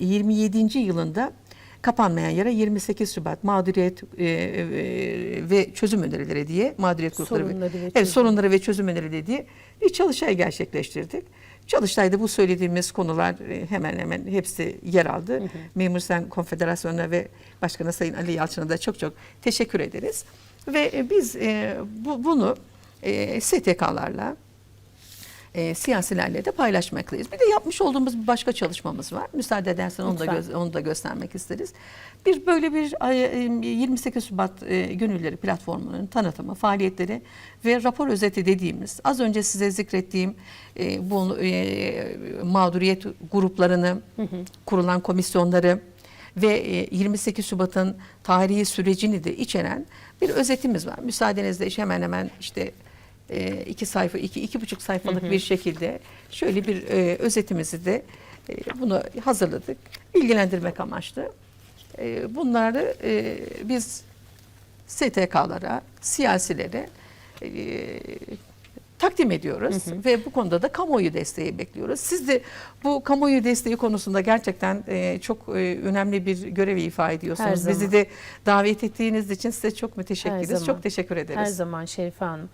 27. yılında kapanmayan yara 28 Şubat mağduriyet e, e, ve çözüm önerileri diye mağduriyet grupları Sorunları ve evet, sorunları ve çözüm önerileri diye bir çalıştay gerçekleştirdik. Çalıştayda bu söylediğimiz konular e, hemen hemen hepsi yer aldı. Memur Sen Konfederasyonu'na ve Başkanı Sayın Ali Yalçın'a da çok çok teşekkür ederiz. Ve e, biz e, bu, bunu e, STK'larla e, siyasilerle de paylaşmaktayız. Bir de yapmış olduğumuz bir başka çalışmamız var. Müsaade edersen onu da göz- onu da göstermek isteriz. Bir böyle bir ay- e, 28 Şubat e, Gönülleri platformunun tanıtımı, faaliyetleri ve rapor özeti dediğimiz az önce size zikrettiğim e, bu e, mağduriyet gruplarını, kurulan komisyonları ve e, 28 Şubat'ın tarihi sürecini de içeren bir özetimiz var. Müsaadenizle hemen hemen işte e, iki sayfa, iki, iki buçuk sayfalık bir şekilde şöyle bir e, özetimizi de e, bunu hazırladık. Bilgilendirmek amaçlı. E, bunları e, biz STK'lara, siyasilere e, takdim ediyoruz ve bu konuda da kamuoyu desteği bekliyoruz. Siz de bu kamuoyu desteği konusunda gerçekten e, çok e, önemli bir görevi ifade ediyorsunuz. Bizi de davet ettiğiniz için size çok müteşekkiriz. Çok teşekkür ederiz. Her zaman Şerife Hanım.